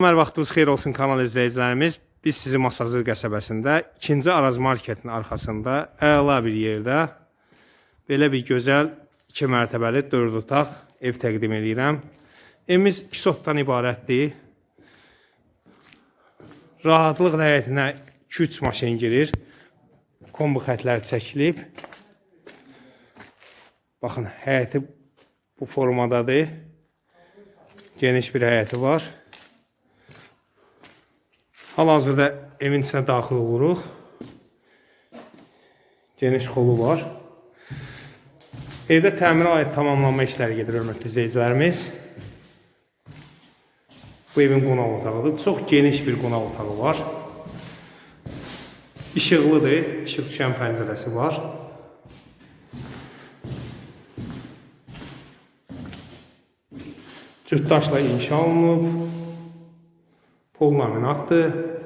Ömer vaxtınız xeyir olsun kanal izləyicilərimiz. Biz sizi Masazır qəsəbəsində 2-ci Araz marketin arxasında əla bir yerdə belə bir gözəl 2 mərtəbəli 4 otaq ev təqdim edirəm. Evimiz 2 sotdan ibarətdir. Rahatlıq həyətinə 2-3 maşın girir. Kombi xətləri çəkilib. Baxın, həyəti bu formadadır. Geniş bir həyəti var. Hal-hazırda evin içine daxil oluruq. Geniş xolu var. Evdə təmirə aid tamamlanma işləri gedir, hörmətli izləyicilərimiz. Bu evin qonaq otağıdır. Çox geniş bir qonaq otağı var. İşıqlıdır, işıq düşən pəncərəsi var. Cütdaşla inşa olunub. Pol laminatdır.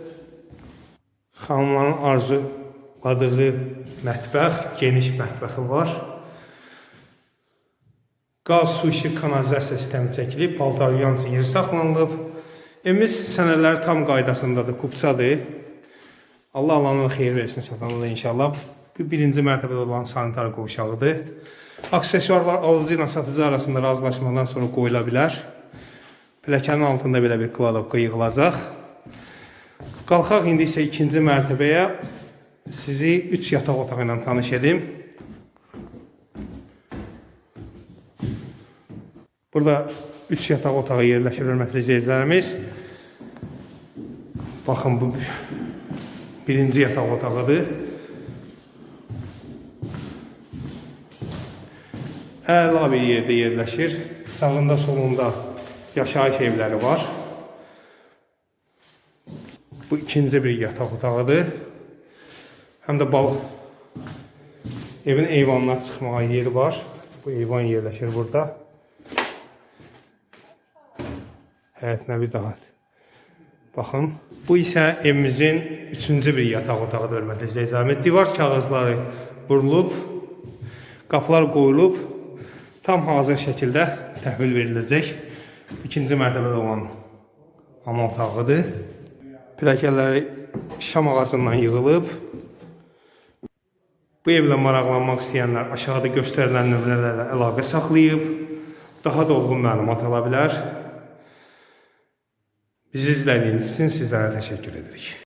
Xanımların arzuladığı mətbəx, geniş mətbəxi var. Qaz, su, işıq, kanalizasiya sistemi çəkilib, paltar yuyan üçün yeri saxlanılıb. Evimiz sənədləri tam qaydasındadır, kupçadır. Allah Allah'ın xeyir versin satanında inşallah. Bu birinci mərtəbədə olan sanitar qovşağıdır. Aksesuarlar alıcı ilə satıcı arasında razılaşmadan sonra qoyula bilər. Pilləkənin altında belə bir kladovka yığılacaq. Qalxaq indi isə ikinci mərtəbəyə sizi 3 yataq otağı ilə tanış edim. Burada 3 yataq otağı yerləşir hörmətli izləyicilərimiz. Baxın bu birinci yataq otağıdır. Əla bir yerdə yerləşir. Sağında solunda yaşayış evləri var. Bu ikinci bir yataq otağıdır. Həm də bal evin eyvanına çıxmağa yeri var. Bu eyvan yerləşir burada. Həyətinə bir daha. Baxın, bu isə evimizin üçüncü bir yataq otağıdır, hörmətli izləyicilərimiz. Divar kağızları vurulub, qapılar qoyulub, tam hazır şəkildə təhvil veriləcək. İkinci mərtəbədə olan ana otağıdır. Pilləkənləri şam ağacından yığılıb. Bu evlə maraqlanmaq istəyənlər aşağıda göstərilən nömrələrlə əlaqə saxlayıb daha dolğun məlumat ala bilər. Bizi izlədiyiniz üçün sizlərə təşəkkür edirik.